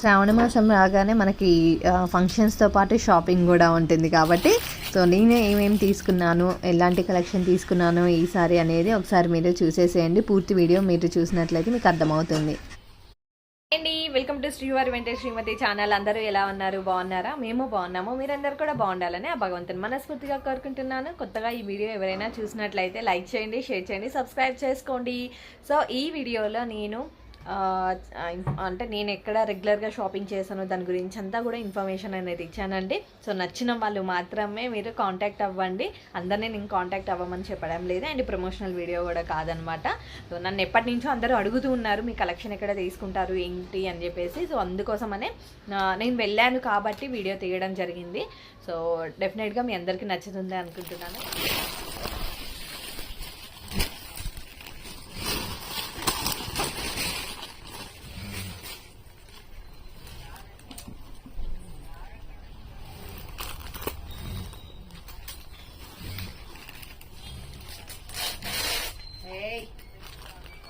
శ్రావణ మాసం రాగానే మనకి ఫంక్షన్స్తో పాటు షాపింగ్ కూడా ఉంటుంది కాబట్టి సో నేను ఏమేమి తీసుకున్నాను ఎలాంటి కలెక్షన్ తీసుకున్నాను ఈసారి అనేది ఒకసారి మీరు చూసేసేయండి. పూర్తి వీడియో మీరు చూసినట్లయితే మీకు అర్థమవుతుంది. అండి వెల్కమ్ టు శ్రీవారి వెంకట శ్రీమతి ఛానల్ అందరూ ఎలా ఉన్నారు? బాగున్నారా? మేము బాగున్నాము. మీరందరూ కూడా బాగుండాలని ఆ భగవంతుని మనస్ఫూర్తిగా కోరుకుంటున్నాను. కొత్తగా ఈ వీడియో ఎవరైనా చూసినట్లయితే లైక్ చేయండి షేర్ చేయండి సబ్స్క్రైబ్ చేసుకోండి. సో ఈ వీడియోలో నేను అంటే నేను ఎక్కడ రెగ్యులర్గా షాపింగ్ చేశాను దాని గురించి అంతా కూడా ఇన్ఫర్మేషన్ అనేది ఇచ్చానండి. సో నచ్చిన వాళ్ళు మాత్రమే మీరు కాంటాక్ట్ అవ్వండి. అందరినీ నేను కాంటాక్ట్ అవ్వమని చెప్పడం లేదు. అండ్ ప్రమోషనల్ వీడియో కూడా కాదనమాట. సో నన్ను ఎప్పటి నుంచో అందరూ అడుగుతూ ఉన్నారు మీ కలెక్షన్ ఎక్కడ తీసుకుంటారు? ఏంటి? అని చెప్పేసి. సో అందుకోసమనే నేను వెళ్ళాను కాబట్టి వీడియో తీయడం జరిగింది. సో డెఫినెట్గా మీ అందరికీ నచ్చుతుంది అనుకుంటున్నాను.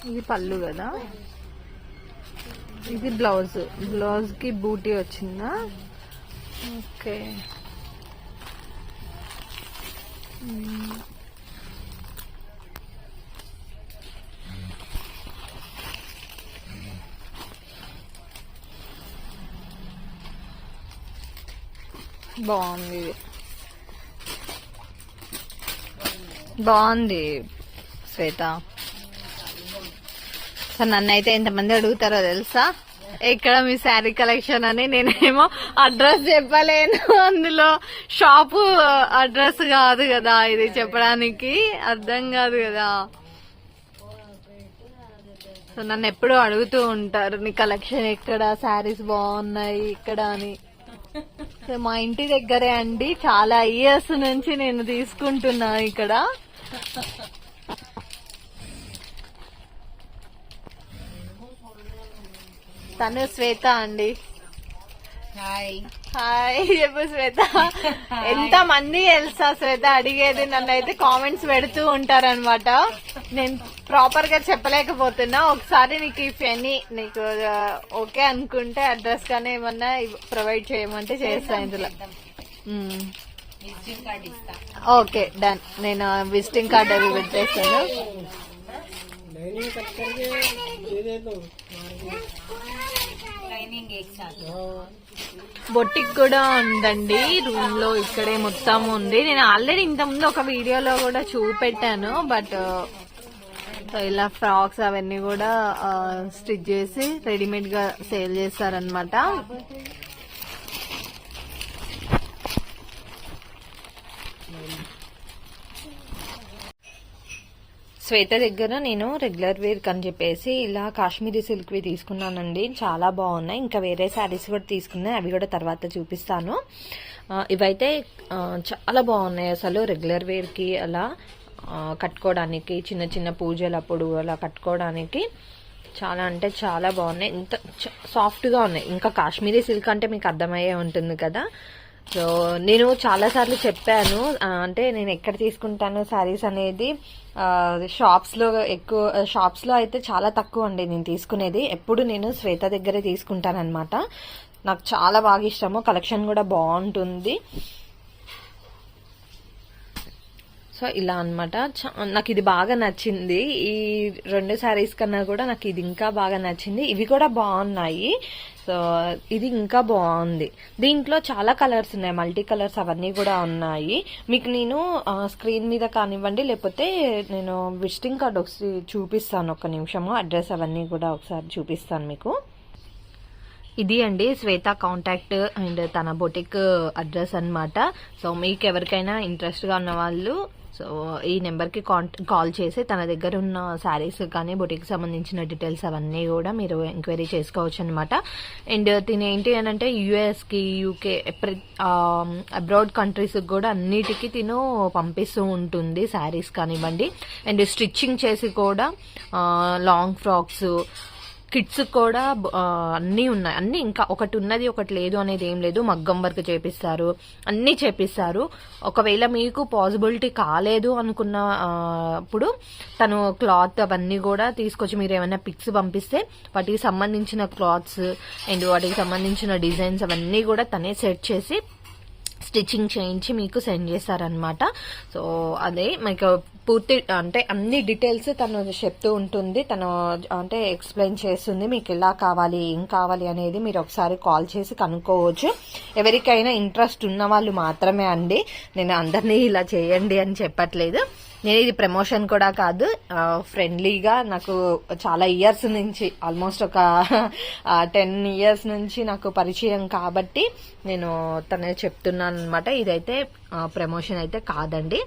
ఇది పళ్ళు కదా. ఇది బ్లౌజ్. బ్లౌజ్కి బూటీ వచ్చిందా? ఓకే. బాగుంది బాగుంది శ్వేత. సో నన్ను అయితే ఎంతమంది అడుగుతారో తెలుసా? ఎక్కడ మీ శారీ కలెక్షన్ అని నేనేమో అడ్రస్ చెప్పలేను. అందులో షాపు అడ్రస్ కాదు కదా ఇది చెప్పడానికి. అర్థం కాదు కదా. సో నన్ను ఎప్పుడూ అడుగుతూ ఉంటారు నీ కలెక్షన్ ఎక్కడ? శారీస్ బాగున్నాయి ఇక్కడ అని. సో మా ఇంటి దగ్గరే అండి. చాలా ఇయర్స్ నుంచి నేను తీసుకుంటున్నా ఇక్కడ. తను శ్వేత అండి. హాయ్. హాయ్ చెప్పు శ్వేత. ఎంత మంది తెలుసా శ్వేత అడిగేది? నన్ను అయితే కామెంట్స్ పెడుతూ ఉంటారనమాట నేను ప్రాపర్గా చెప్పలేకపోతున్నా. ఒకసారి నీకు ఇఫ్ ఎనీ నీకు ఓకే అనుకుంటే అడ్రస్ కానీ ఏమన్నా ప్రొవైడ్ చేయమంటే చేస్తా ఇందులో. Okay done. నేను విజిటింగ్ కార్డ్ అవి పెట్టేస్తాను. ట్రైనింగ్ ఎగ్జామ్ బొట్టిక్ కూడా ఉందండి. రూమ్లో ఇక్కడే మొత్తం ఉంది. నేను ఆల్రెడీ ఇంత ముందు ఒక వీడియోలో కూడా చూపెట్టాను. బట్ ఇలా ఫ్రాక్స్ అవన్నీ కూడా స్టిచ్ చేసి రెడీమేడ్గా సేల్ చేస్తారనమాట శ్వేత దగ్గర నేను రెగ్యులర్ వేర్ అని చెప్పేసి ఇలా కాశ్మీరీ సిల్క్ వి తీసుకున్నానండి. చాలా బాగున్నాయి. ఇంకా వేరే శారీస్ కూడా తీసుకున్నాయి. అవి కూడా తర్వాత చూపిస్తాను. ఇవైతే చాలా బాగున్నాయి అసలు రెగ్యులర్ వేర్కి అలా కట్టుకోవడానికి చిన్న చిన్న పూజలప్పుడు అలా కట్టుకోవడానికి. చాలా అంటే చాలా బాగున్నాయి. ఇంత సాఫ్ట్గా ఉన్నాయి. ఇంకా కాశ్మీరీ సిల్క్ అంటే మీకు అర్థమయ్యే ఉంటుంది కదా. సో నేను చాలాసార్లు చెప్పాను అంటే నేను ఎక్కడ తీసుకుంటాను శారీస్ అనేది షాప్స్లో ఎక్కువ షాప్స్లో అయితే చాలా తక్కువ అండి నేను తీసుకునేది. ఎప్పుడు నేను శ్వేత దగ్గరే తీసుకుంటాను అనమాట నాకు చాలా బాగా ఇష్టము కలెక్షన్ కూడా బాగుంటుంది. సో ఇలా అనమాట నాకు ఇది బాగా నచ్చింది. ఈ రెండు శారీస్ కన్నా కూడా నాకు ఇది ఇంకా బాగా నచ్చింది. ఇవి కూడా బాగున్నాయి. సో ఇది ఇంకా బాగుంది. దీంట్లో చాలా కలర్స్ ఉన్నాయి. మల్టీ కలర్స్ అవన్నీ కూడా ఉన్నాయి. మీకు నేను స్క్రీన్ మీద కానివ్వండి లేకపోతే నేను విజిటింగ్ కార్డ్ ఒకసారి చూపిస్తాను. ఒక నిమిషము. అడ్రస్ అవన్నీ కూడా ఒకసారి చూపిస్తాను మీకు. ఇది అండి శ్వేత కాంటాక్ట్ అండ్ తన బొటిక్ అడ్రస్ అన్నమాట. సో మీకు ఎవరికైనా ఇంట్రెస్ట్గా ఉన్న వాళ్ళు సో ఈ నెంబర్కి కాల్ చేసి తన దగ్గర ఉన్న శారీస్ కానీ బొటిక్ సంబంధించిన డీటెయిల్స్ అవన్నీ కూడా మీరు ఎంక్వైరీ చేసుకోవచ్చు అనమాట అండ్ తిని ఏంటి అని అంటే యూఎస్కి యూకే అబ్రాడ్ కంట్రీస్కి కూడా అన్నిటికీ తిను పంపిస్తూ ఉంటుంది శారీస్ కానివ్వండి. అండ్ స్టిచ్చింగ్ చేసి కూడా లాంగ్ ఫ్రాక్స్ కిడ్స్ కూడా అన్నీ ఉన్నాయి. అన్నీ ఇంకా ఒకటి ఉన్నది ఒకటి లేదు అనేది ఏం లేదు. మగ్గం వర్క్ చేపిస్తారు. అన్నీ చేపిస్తారు. ఒకవేళ మీకు పాసిబిలిటీ కాలేదు అనుకున్న అప్పుడు తను క్లాత్ అవన్నీ కూడా తీసుకొచ్చి మీరు ఏమైనా పిక్స్ పంపిస్తే వాటికి సంబంధించిన క్లాత్స్ అండ్ వాటికి సంబంధించిన డిజైన్స్ అవన్నీ కూడా తనే సెట్ చేసి స్టిచ్చింగ్ చేయించి మీకు సెండ్ చేస్తారనమాట సో అదే మీకు పూర్తి అంటే అన్ని డీటెయిల్స్ తను చెప్తూ ఉంటుంది. తను అంటే ఎక్స్ప్లెయిన్ చేస్తుంది మీకు ఎలా కావాలి ఏం కావాలి అనేది మీరు ఒకసారి కాల్ చేసి కనుక్కోవచ్చు. ఎవరికైనా ఇంట్రెస్ట్ ఉన్న వాళ్ళు మాత్రమే అండి. నేను అందరినీ ఇలా చేయండి అని చెప్పట్లేదు. నేను ఇది ప్రమోషన్ కూడా కాదు. ఫ్రెండ్లీగా నాకు చాలా ఇయర్స్ నుంచి ఆల్మోస్ట్ ఒక టెన్ ఇయర్స్ నుంచి నాకు పరిచయం కాబట్టి నేను తనే చెప్తున్నాను అనమాట ఇదైతే ప్రమోషన్ అయితే కాదండి.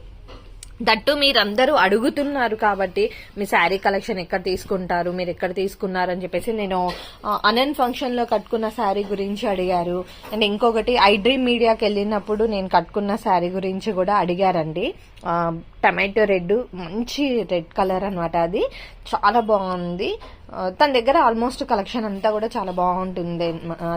దట్టు మీరందరూ అడుగుతున్నారు కాబట్టి మీ శారీ కలెక్షన్ ఎక్కడ తీసుకుంటారు? మీరు ఎక్కడ తీసుకున్నారు? అని చెప్పేసి నేను అనన్ ఫంక్షన్లో కట్టుకున్న శారీ గురించి అడిగారు. అండ్ ఇంకొకటి ఐ డ్రీమ్ మీడియాకి వెళ్ళినప్పుడు నేను కట్టుకున్న శారీ గురించి కూడా అడిగారండి. టమాటో రెడ్ మంచి రెడ్ కలర్ అనమాట అది. చాలా బాగుంది. తన దగ్గర ఆల్మోస్ట్ కలెక్షన్ అంతా కూడా చాలా బాగుంటుంది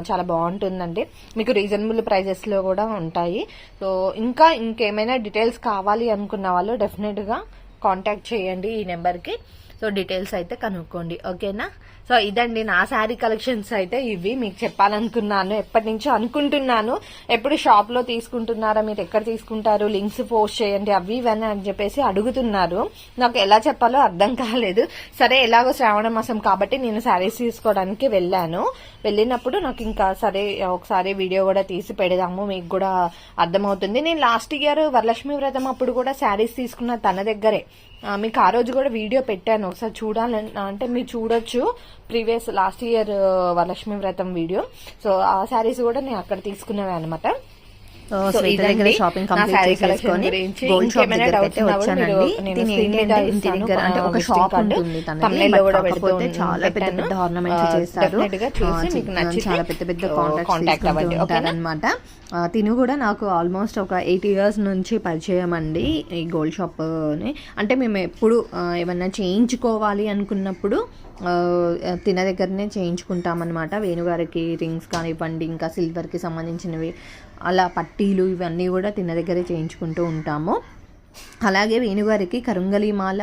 చాలా బాగుంటుందండి. మీకు రీజనబుల్ ప్రైజెస్లో కూడా ఉంటాయి. సో ఇంకా ఇంకేమైనా డీటెయిల్స్ కావాలి అనుకున్న వాళ్ళు డెఫినెట్గా కాంటాక్ట్ చేయండి ఈ నెంబర్కి సో డీటెయిల్స్ అయితే కనుక్కోండి. ఓకేనా సో ఇదండి నా శారీ కలెక్షన్స్ అయితే ఇవి. మీకు చెప్పాలనుకున్నాను ఎప్పటి నుంచో అనుకుంటున్నాను. ఎప్పుడు షాప్లో తీసుకుంటున్నారా మీరు ఎక్కడ తీసుకుంటారు లింక్స్ పోస్ట్ చేయండి అవి ఇవన్నీ అని చెప్పేసి అడుగుతున్నారు. నాకు ఎలా చెప్పాలో అర్థం కాలేదు. సరే ఎలాగో శ్రావణ మాసం కాబట్టి నేను శారీస్ తీసుకోవడానికి వెళ్ళాను. వెళ్ళినప్పుడు నాకు ఇంకా సరే ఒకసారి వీడియో కూడా తీసి పెడదాము మీకు కూడా అర్థమవుతుంది. నేను లాస్ట్ ఇయర్ వరలక్ష్మి వ్రతం అప్పుడు కూడా శారీస్ తీసుకున్న తన దగ్గరే. మీకు ఆ రోజు కూడా వీడియో పెట్టాను. ఒకసారి చూడాలని అంటే మీరు చూడొచ్చు. ప్రీవియస్ లాస్ట్ ఇయర్ వరలక్ష్మి వ్రతం వీడియో. సో ఆ శారీస్ కూడా నేను అక్కడ తీసుకున్నవే అనమాట షాపింగ్ కంప్లీట్ గోల్డ్ షాప్ దగ్గర అయితే వచ్చానండి. దీని ఏంటంటే ఇంటి దగ్గర అంటే ఒక షాప్. ఉంటుంది తనది. కాకపోతే చాలా పెద్ద ఆర్నమెంట్స్ చేస్తారు. చాలా పెద్ద పెద్ద? ఉంటారనమాట తిను కూడా నాకు ఆల్మోస్ట్ ఒక ఎయిట్ ఇయర్స్ నుంచి పరిచయం అండి ఈ గోల్డ్ షాప్ని. అంటే మేము ఎప్పుడు ఏమన్నా చేయించుకోవాలి అనుకున్నప్పుడు తిన దగ్గరనే చేయించుకుంటామన్నమాట. వేణుగారికి రింగ్స్ కానివ్వండి ఇంకా సిల్వర్కి సంబంధించినవి అలా పట్టీలు ఇవన్నీ కూడా తిన దగ్గరే చేయించుకుంటూ ఉంటాము. అలాగే వేణుగారికి కరుంగలి మాల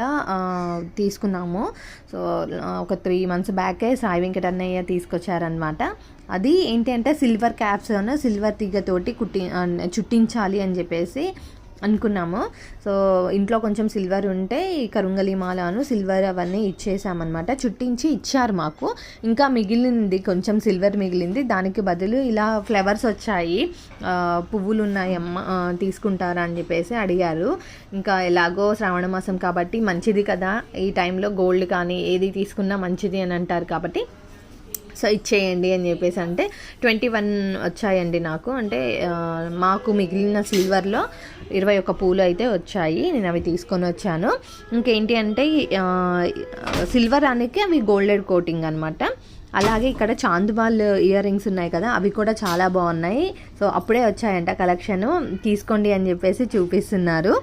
తీసుకున్నాము. సో ఒక త్రీ మంత్స్ బ్యాకే సాయి వెంకటన్నయ్య తీసుకొచ్చారనమాట అది ఏంటి అంటే సిల్వర్ క్యాప్స్ సిల్వర్ తీగతోటి కుట్టి చుట్టించాలి అని చెప్పేసి అనుకున్నాము. సో ఇంట్లో కొంచెం సిల్వర్ ఉంటే ఈ కరుంగలి మాలను సిల్వర్ అవన్నీ ఇచ్చేసామన్నమాట. చుట్టించి ఇచ్చారు మాకు. ఇంకా మిగిలింది కొంచెం సిల్వర్ మిగిలింది. దానికి బదులు ఇలా ఫ్లవర్స్ వచ్చాయి. పువ్వులు ఉన్నాయి అమ్మ తీసుకుంటారా అని చెప్పేసి అడిగారు. ఇంకా ఎలాగో శ్రావణ మాసం కాబట్టి మంచిది కదా. ఈ టైంలో గోల్డ్ కానీ ఏది తీసుకున్నా మంచిది అని అంటారు కాబట్టి సో ఇచ్చేయండి అని చెప్పేసి అంటే ట్వంటీ వన్ వచ్చాయండి నాకు. అంటే మాకు మిగిలిన సిల్వర్లో ఇరవై ఒక్క పూలు అయితే వచ్చాయి. నేను అవి తీసుకొని వచ్చాను. ఇంకేంటి అంటే సిల్వర్ అనేది అవి గోల్డెడ్ కోటింగ్ అనమాట అలాగే ఇక్కడ చాందుబాల్ ఇయర్ రింగ్స్ ఉన్నాయి కదా అవి కూడా చాలా బాగున్నాయి. సో అప్పుడే వచ్చాయంట కలెక్షన్. తీసుకోండి అని చెప్పేసి చూపిస్తున్నారు.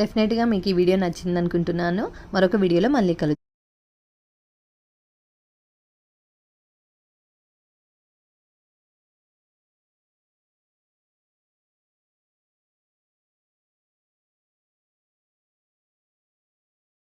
డెఫినెట్గా మీకు ఈ వీడియో నచ్చింది అనుకుంటున్నాను మరొక వీడియోలో మళ్ళీ కలుద్దాం.